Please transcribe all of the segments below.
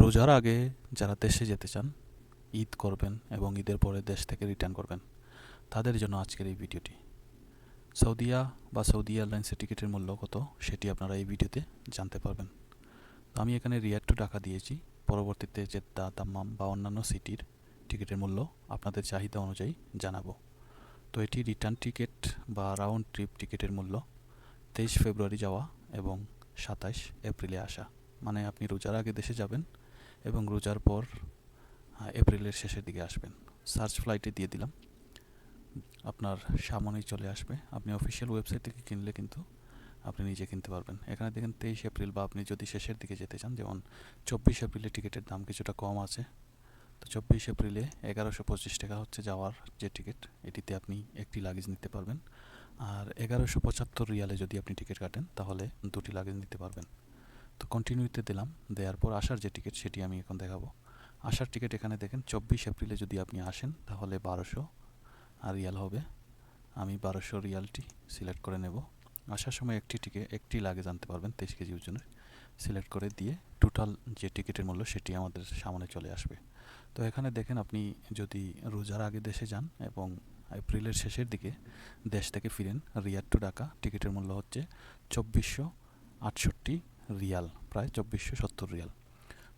রোজার আগে যারা দেশে যেতে চান, ঈদ করবেন এবং ঈদের পরে দেশ থেকে রিটার্ন করবেন, তাদের জন্য আজকের এই ভিডিওটি। সৌদিয়া বা সৌদি এয়ারলাইন্সের টিকিটের মূল্য কত সেটি আপনারা এই ভিডিওতে জানতে পারবেন। তো আমি এখানে রিয়ার টু টাকা দিয়েছি। পরবর্তীতে জেদ্দা, দাম্মাম বা অন্যান্য সিটির টিকিটের মূল্য আপনাদের চাহিদা অনুযায়ী জানাব। তো এটি রিটার্ন টিকিট বা রাউন্ড ট্রিপ টিকিটের মূল্য, তেইশ ফেব্রুয়ারি যাওয়া এবং সাতাশ এপ্রিলে আসা। মানে আপনি রোজার আগে দেশে যাবেন এবং রোজার পর এপ্রিলের শেষের দিকে আসবেন। সার্চ ফ্লাইটে দিয়ে দিলাম। আপনার সামনেই চলে আসবে। আপনি অফিসিয়াল ওয়েবসাইট থেকে কিনলে কিন্তু আপনি নিজে কিনতে পারবেন। এখানে দেখেন তেইশ এপ্রিল বা আপনি যদি শেষের দিকে যেতে চান, যেমন চব্বিশ এপ্রিলে টিকিটের দাম কিছুটা কম আছে, তো চব্বিশ এপ্রিলে এগারোশো পঁচিশ টাকা হচ্ছে যাওয়ার যে টিকিট, এটিতে আপনি একটি লাগেজ নিতে পারবেন। আর এগারোশো পঁচাত্তর রিয়ালে যদি আপনি টিকিট কাটেন, তাহলে দুটি লাগেজ নিতে পারবেন। তো কন্টিনিউতে দিলাম। দেওয়ার পর আসার যে টিকিট সেটি আমি এখন দেখাবো। আসার টিকিট এখানে দেখেন, চব্বিশ এপ্রিলে যদি আপনি আসেন, তাহলে বারোশো রিয়াল হবে। আমি বারোশো রিয়ালটি সিলেক্ট করে নেব। আসার সময় একটি টিকিট একটি লাগে জানতে পারবেন তেইশ কেজি ওজনের। সিলেক্ট করে দিয়ে টোটাল যে টিকিটের মূল্য সেটি আমাদের সামনে চলে আসবে। তো এখানে দেখেন আপনি যদি রোজার আগে দেশে যান এবং এপ্রিলের শেষের দিকে দেশ থেকে ফিরেন রিয়ার টু ঢাকা টিকিটের মূল্য হচ্ছে চব্বিশশো আটষট্টি রিয়াল, প্রায় চব্বিশশো সত্তর রিয়াল।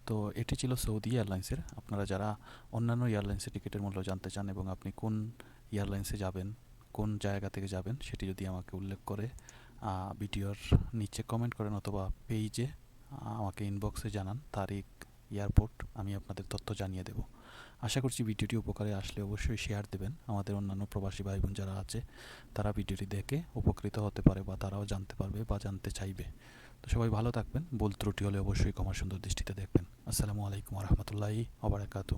তো এটি ছিল সৌদি এয়ারলাইন্সের। আপনারা যারা অন্যান্য এয়ারলাইন্সের টিকিটের মূল্য জানতে চান এবং আপনি কোন এয়ারলাইন্সে যাবেন, কোন জায়গা থেকে যাবেন, সেটি যদি আমাকে উল্লেখ করে ভিডিওর নিচে কমেন্ট করেন অথবা পেজে আমাকে ইনবক্সে জানান, তারিখ এয়ারপোর্ট আমি আপনাদের তথ্য জানিয়ে দেব। আশা করছি ভিডিওটি উপকারে আসলে অবশ্যই শেয়ার দেবেন। আমাদের অন্যান্য প্রবাসী ভাই বোন যারা আছে, তারা ভিডিওটি দেখে উপকৃত হতে পারে বা তারাও জানতে পারবে বা জানতে চাইবে। তো সবাই ভালো থাকবেন। বল ত্রুটি হলে অবশ্যই ক্ষমা সুন্দর দৃষ্টিতে দেখবেন। আসসালামু আলাইকুম রহমতুল্লাহি ওবরাকাতু